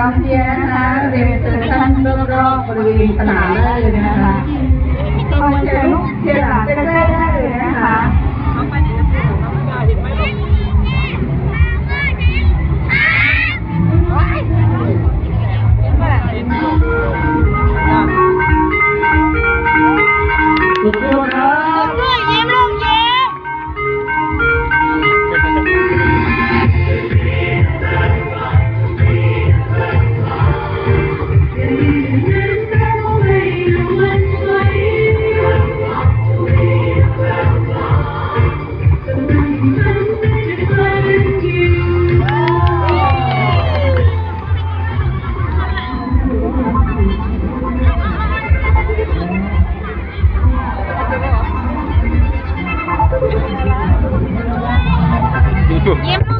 รัสเซียนะคะเรียนเซอร์ชั่นรอบๆบริเวณสนามได้เลยนะคะตอนเชียร์ลูเชียร์หลังเต้ได้เลยนะคะ Yeah.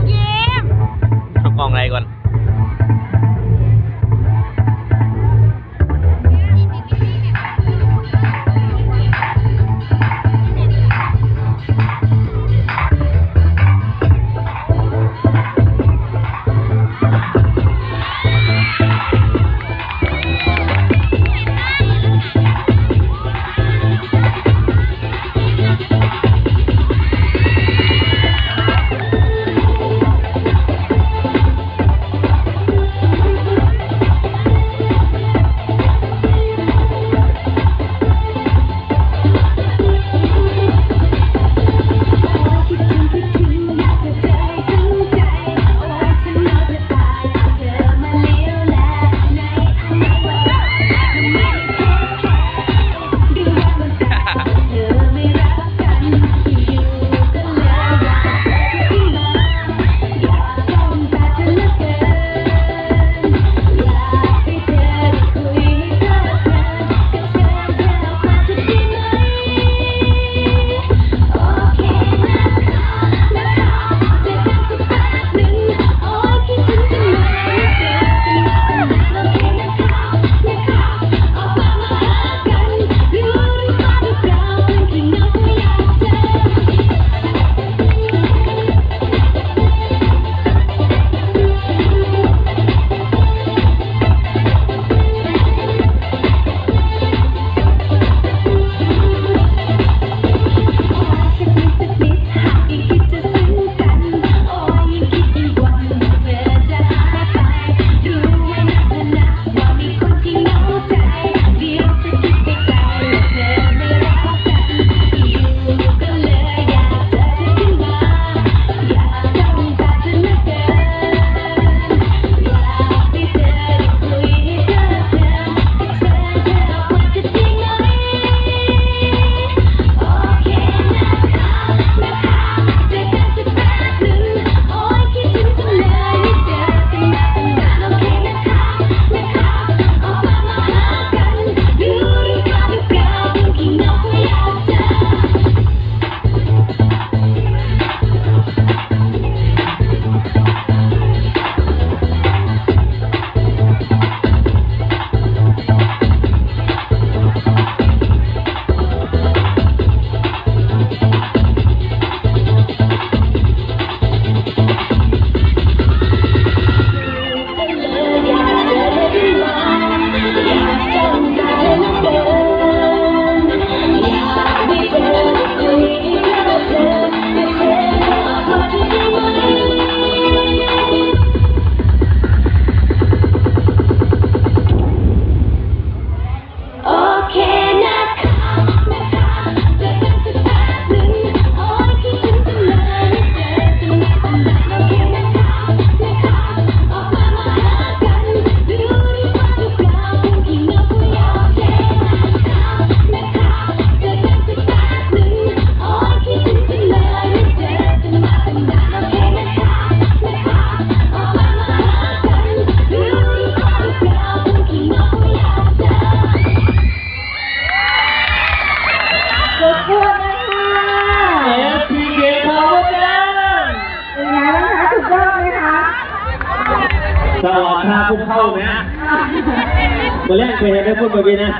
ห้องนะมาแรกเคยเห็นได้พูดเมื่อกี้นะ